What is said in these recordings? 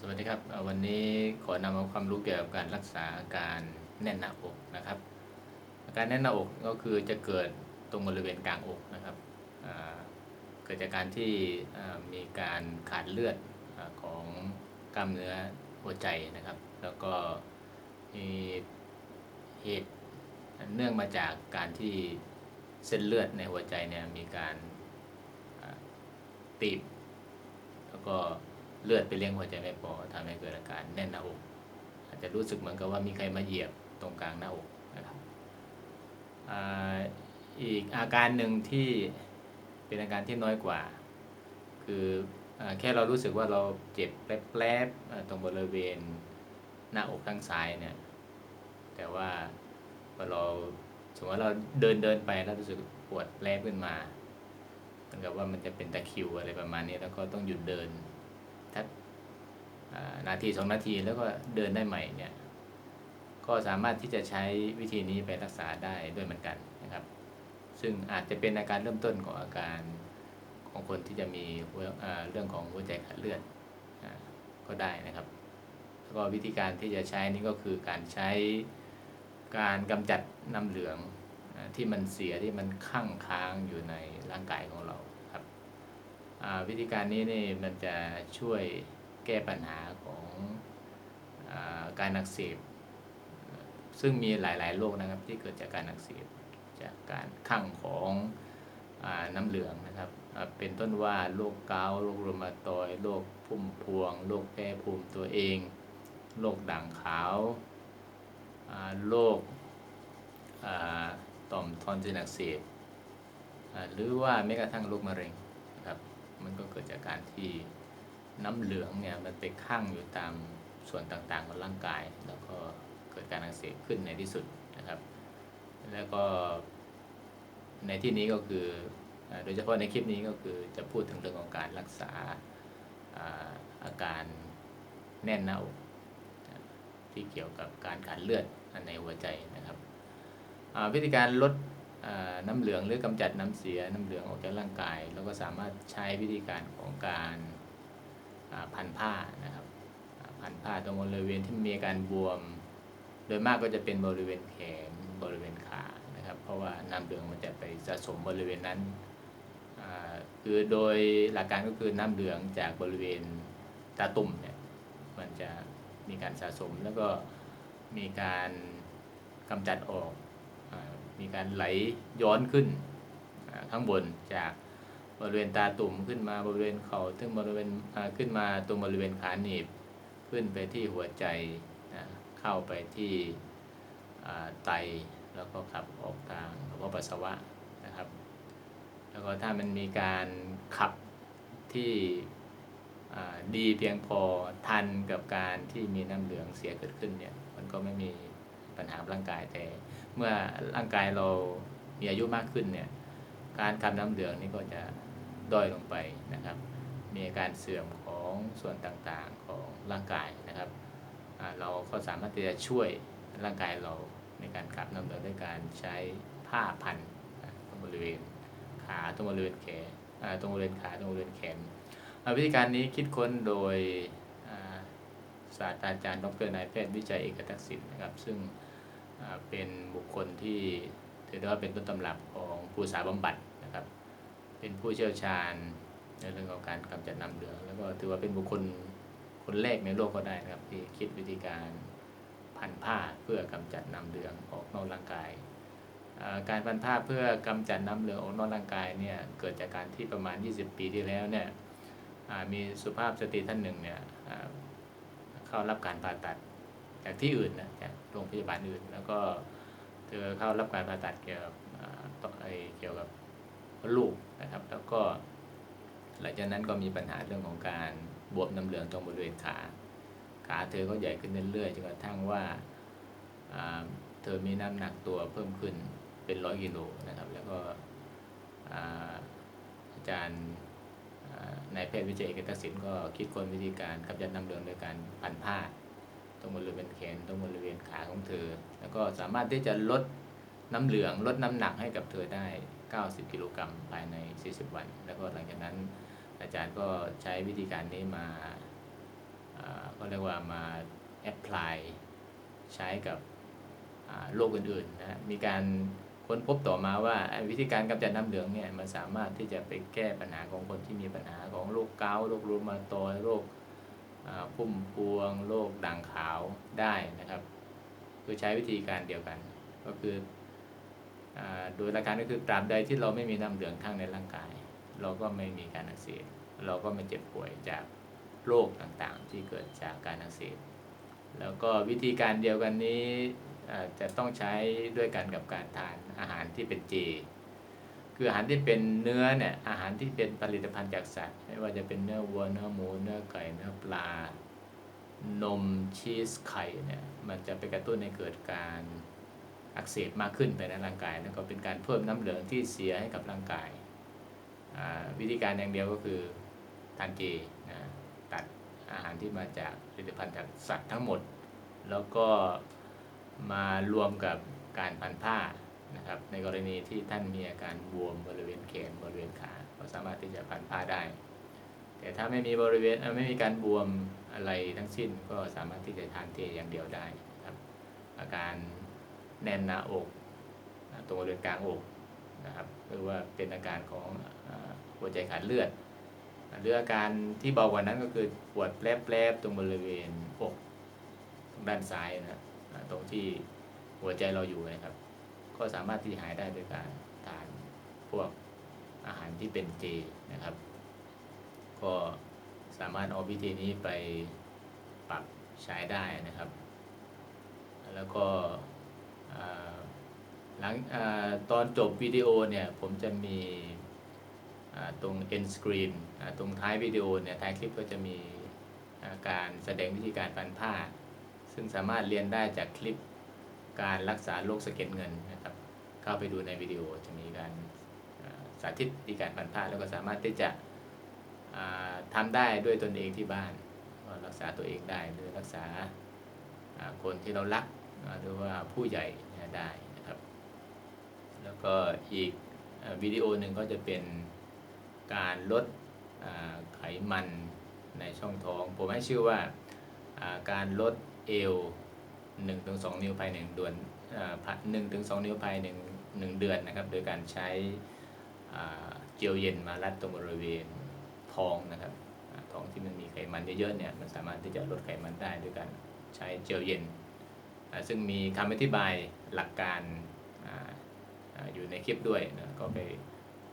สวัสดีครับวันนี้ขอนำเอาความรู้เกี่ยวกับการรักษาอาการแน่นหน้าอกนะครับ อาการแน่นหน้าอกก็คือจะเกิดตรงบริเวณกลางอกนะครับเกิดจากการที่มีการขาดเลือดอของกล้ามเนื้อหัวใจนะครับ แล้วก็มีเหตุเนื่องมาจากการที่เส้นเลือดในหัวใจเนี่ยมีการตีบแล้วก็ เลือดไปเลี้ยงหัวใจไม่พอทำให้เกิดอาการแน่นหน้าอก อาจจะรู้สึกเหมือนกับว่ามีใครมาเหยียบตรงกลางหน้าอกนะครับอีกอาการหนึ่งที่เป็นอาการที่น้อยกว่า คืออแค่เรารู้สึกว่าเราเจ็บแป๊บๆตรงบริเวณหน้าอกข้างซ้ายเนี่ย แต่ว่าพอเราสมมติว่าเราเดินเดินไปแล้วรู้สึกปวดแปรบขึ้นมาเหมือนกับว่ามันจะเป็นตะคิวอะไรประมาณนี้แล้วก็ต้องหยุดเดิน ทักนาทีสองนาทีแล้วก็เดินได้ใหม่เนี่ย ก็สามารถที่จะใช้วิธีนี้ไปรักษาได้ด้วยเหมือนกันนะครับ ซึ่งอาจจะเป็นอาการเริ่มต้นของอาการของคนที่จะมีเรื่องของหัวใจขาดเลือดก็ได้นะครับ แล้วก็วิธีการที่จะใช้นี่ก็คือการใช้การกำจัดน้ำเหลืองที่มันเสียที่มันข้างค้างอยู่ในร่างกายของเรา วิธีการนี้นี่มันจะช่วยแก้ปัญหาของอการอักเสบซึ่งมีหลาย ๆ โรคนะครับที่เกิดจากการอักเสบจากการข้างของอน้ำเหลืองนะครับ เป็นต้นว่าโรคเกาต์โรครูมาตอยโรคพุ่มพวงโรคแพ้ภูมิตัวเองโรคด่างขาวโรคต่อมทอนซิลอักเสบหรือว่าแม้กระทั่งโรคมะเร็งนะครับ มันก็เกิดจากการที่น้ำเหลืองเนี่ยมันไปข้างอยู่ตามส่วนต่างๆของร่างกาย แล้วก็เกิดการอักเสบขึ้นในที่สุดนะครับ แล้วก็ในที่นี้ก็คือโดยเฉพาะในคลิปนี้ก็คือจะพูดถึงเรื่องของการรักษาอาการแน่นหน้าที่เกี่ยวกับการขาดเลือดในหัวใจนะครับวิธีการลด น้ำเหลืองหรือกำจัดน้ำเสียน้ำเหลืองออกจากร่างกายเราก็สามารถใช้วิธีการของการพันผ้านะครับพันผ้าตรงบริเวณที่มีการบวม โดยมากก็จะเป็นบริเวณแขนบริเวณขานะครับ เพราะว่าน้ำเหลืองมันจะไปสะสมบริเวณนั้นคือโดยหลักการก็คือน้ำเหลืองจากบริเวณตาตุ่มเนี่ยมันจะมีการสะสมแล้วก็มีการกำจัดออก มีการไหลย้อนขึ้นข้างบนจากบริเวณตาตุ่มขึ้นมาบริเวณเขา่าถึงบริเวณขึ้นมาตรงบริเวณขาหนีบ ขึ้นไปที่หัวใจเข้าไปที่ไตแล้วก็ขับออกทางกระเพาะปัสสาวะนะครับ แล้วก็ถ้ามันมีการขับที่ดีเพียงพอทันกับการที่มีน้ำเหลืองเสียเกิดขึ้นเนี่ยมันก็ไม่มีปัญหาร่างกายแต่ เมื่อร่างกายเรามีอายุมากขึ้นเนี่ย การขับน้ำเหลืองนี่ก็จะด้อยลงไปนะครับ มีอาการเสื่อมของส่วนต่างๆของร่างกายนะครับ เราก็สามารถที่จะช่วยร่างกายเราในการขับน้ำเหลืองด้วยการใช้ผ้าพันตรงบริเวณขาตรงบริเวณแขนตรงบริเวณขาตรงบริเวณแขนวิธีการนี้คิดค้นโดยศาสตราจารย์ดรนายแพทย์วิจัยเอกทักษิณนะครับ ซึ่ง เป็นบุคคลที่ถือได้ว่าเป็นต้นตำรับของผู้สาบำบัดนะครับ เป็นผู้เชี่ยวชาญในเรื่องของการกำจัดน้ำเหลือง แล้วก็ถือว่าเป็นบุคคลคนแรกในโลกก็ได้นะครับที่คิดวิธีการพันผ้าเพื่อกำจัดน้ำเหลืองออกนอกร่างกาย การพันผ้าเพื่อกำจัดน้ำเหลืองออกนอกร่างกายเนี่ยเกิดจากการที่ประมาณ 20 ปีที่แล้วเนี่ยมีสุภาพสตรีท่านหนึ่งเนี่ยเข้ารับการผ่าตัด จากที่อื่นนะจากโรงพยาบาลอื่น แล้วก็เธอเข้ารับการผ่าตัดเกี่ยวกับต่อไอเกี่ยวกับลูกนะครับ แล้วก็หลังจากนั้นก็มีปัญหาเรื่องของการบวมน้ำเหลืองตรงบริเวณขา ขาเธอก็ใหญ่ขึ้นเรื่อยๆจนกระทั่งว่าเธอมีน้ำหนักตัวเพิ่มขึ้นเป็นร้อยกิโลนะครับ แล้วก็อาจารย์นายแพทย์วิจัยเอกทักษิณก็คิดค้นวิธีการกำจัดน้ำเหลืองโดยการพันผ้า รงบริเวณแขนตรงบริเวณขาของเธอ แล้วก็สามารถที่จะลดน้ำเหลืองลดน้ำหนักให้กับเธอได้ 90 กิโลกรัมภายใน 40 วัน แล้วก็หลังจากนั้นอาจารย์ก็ใช้วิธีการนี้มาอ่ารียกว่ามาแอพพลายใช้กับโรคอื่นๆนะมีการค้นพบต่อมาว่าวิธีการกำจัดน้ำเหลืองเนี่ยมันสามารถที่จะไปแก้ปัญหาของคนที่มีปัญหาของโรคเกาต์โรครูมาตอยโรค พุ่มพวงโรคด่างขาวได้นะครับ คือใช้วิธีการเดียวกัน ก็คืออาโดยหลักการก็คือตราบใดที่เราไม่มีน้ำเหลืองข้างในร่างกาย เราก็ไม่มีการอักเสบเราก็ไม่เจ็บป่วยจากโรคต่างๆ ที่เกิดจากการอักเสบแล้วก็วิธีการเดียวกันนี้อ่าจะต้องใช้ด้วยกันกับการทานอาหารที่เป็นเจ คืออาหารที่เป็นเนื้อเนี่ยอาหารที่เป็นผลิตภัณฑ์จากสัตว์ ไม่ว่าจะเป็นเนื้อวัวเนื้อหมูเนื้อไก่เนื้อปลา นมชีสไข่เนี่ยมันจะไปกระตุ้นให้เกิดการอักเสบมากขึ้นภายในร่างกายแล้วก็เป็นการเพิ่มน้ำเหลืองที่เสียให้กับร่างกาย วิธีการอย่างเดียวก็คือทานเจนะตัดอาหารที่มาจากผลิตภัณฑ์จากสัตว์ทั้งหมด แล้วก็มารวมกับการพันผ้า นะครับ ในกรณีที่ท่านมีอาการบวมบริเวณแขนบริเวณขาก็สามารถที่จะพันผ้าได้ แต่ถ้าไม่มีบริเวณไม่มีการบวมอะไรทั้งสิ้นก็สามารถที่จะทานเจอย่างเดียวได้ครับ อาการแน่นหน้าอกตรงบริเวณกลางอกนะครับหรือว่าเป็นอาการของหัวใจขาดเลือดหรืออาการที่เบากว่านั้นก็คือปวดแปรบๆตรงบริเวณอกตรงด้านซ้ายนะครับตรงที่หัวใจเราอยู่นะครับ ก็สามารถที่จะหายได้โดยการทานพวกอาหารที่เป็นเจนะครับ ก็สามารถเอาวิธีนี้ไปปรับใช้ได้นะครับ แล้วก็หลังอตอนจบวิดีโอเนี่ยผมจะมีตรง end screen ตรงท้ายวิดีโอเนี่ยท้ายคลิปก็จะมีอาการแสดงวิธีการพันผ้า ซึ่งสามารถเรียนได้จากคลิป การรักษาโรคสะเก็ดเงินนะครับ เข้าไปดูในวิดีโอจะมีการสาธิตวิธีการพันผ้าแล้วก็สามารถที่จะอ่าทำได้ด้วยตนเองที่บ้านรักษาตัวเองได้หรือรักษาคนที่เรารักหรือว่าผู้ใหญ่ได้นะครับ แล้วก็อีกวิดีโอหนึ่งก็จะเป็นการลดไขมันในช่องท้อง ผมให้ชื่อว่าการลดเอว 1-2นิ้วภายหนึ่งเดือนหนึ่งถึงสองนิ้วภายในหนึ่งหนึ่งเดือนนะครับ โดยการใช้เจลเย็นมารัดตรงบริเวณท้องนะครับท้องที่มันมีไขมันเยอะๆเนี่ยมันสามารถที่จะลดไขมันได้ด้วยการใช้เจลเย็น ซึ่งมีคำอธิบายหลักการอยู่ในคลิปด้วยนะก็ไป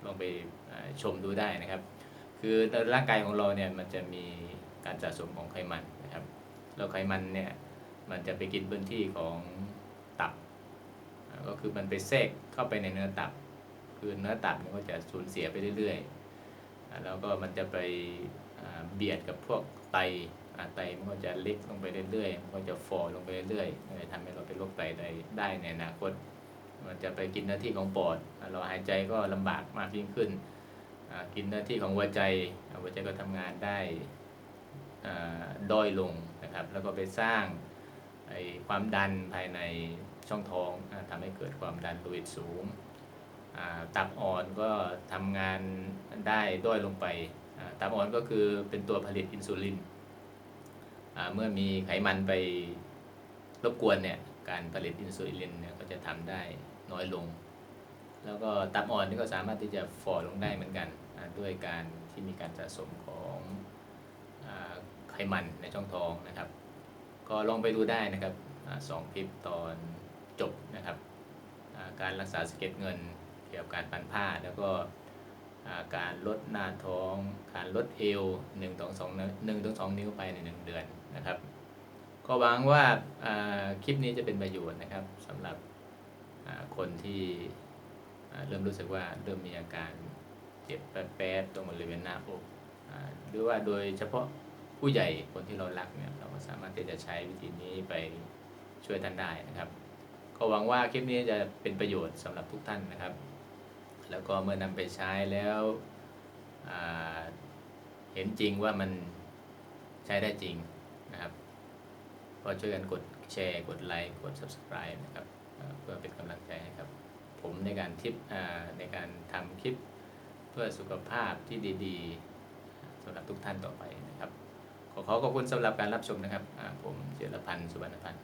ลองไปชมดูได้นะครับ คือร่างกายของเราเนี่ยมันจะมีการสะสมของไขมันนะครับแล้วไขมันเนี่ย มันจะไปกินพื้นที่ของตับ ก็คือมันไปแทรกเข้าไปในเนื้อตับ คือเนื้อตับมันก็จะสูญเสียไปเรื่อยๆ แล้วก็มันจะไปเบียดกับพวกไตไตมันก็จะเล็กลงไปเรื่อยๆ มันก็จะฟอลงไปเรื่อยๆทำให้เราเป็นโรคไตได้ได้ในอนาคต มันจะไปกินหน้าที่ของปอด เราหายใจก็ลำบากมากยิ่งขึ้น กินหน้าที่ของหัวใจ หัวใจก็ทำงานได้ด้อยลงนะครับ แล้วก็ไปสร้าง ไอความดันภายในช่องท้องอ่าทำให้เกิดความดันโลหิตสูง ตับอ่อนก็ทำงานได้ด้อยลงไป ตับอ่อนก็คือเป็นตัวผลิตอินซูลิน เมื่อมีไขมันไปรบกวนเนี่ยการผลิตอินซูลินเนี่ยก็จะทำได้น้อยลง แล้วก็ตับอ่อนนี่ก็สามารถที่จะฝ่อลงได้เหมือนกัน ด้วยการที่มีการสะสมของอไขมันในช่องท้องนะครับ ก็ลองไปดูได้นะครับอสองคลิปตอนจบนะครับ การรักษาสะเก็ดเงินเกี่ยวกับการพันผ้า แล้วก็การลดหน้าท้อง การลดเอว1นึ่งถึงสองหนึ่งถึงสองนิ้วไปในหนึ่งเดือนนะครับ ก็หวังว่าคลิปนี้จะเป็นประโยชน์นะครับสำหรับคนที่เริ่มรู้สึกว่าเริ่มมีอาการเจ็บแป๊บๆตรงบริเวณหน้าอกหรือว่าโดยเฉพาะ ผู้ใหญ่คนที่เรารักเนี่ยเราก็สามารถที่จะใช้วิธีนี้ไปช่วยท่านได้นะครับ ก็หวังว่าคลิปนี้จะเป็นประโยชน์สำหรับทุกท่านนะครับ แล้วก็เมื่อนำไปใช้แล้วเห็นจริงว่ามันใช้ได้จริงนะครับก็ช่วยกันกดแชร์กดไลค์กด subscribe นะครับเพื่อเป็นกำลังใจให้ครับ ผมในการทิปในการทำคลิปเพื่อสุขภาพที่ดี ๆสำหรับทุกท่านต่อไปนะ ขอขอขอบคุณสำหรับการรับชมนะครับผมเจรพันธ์สุวรรณพันธ์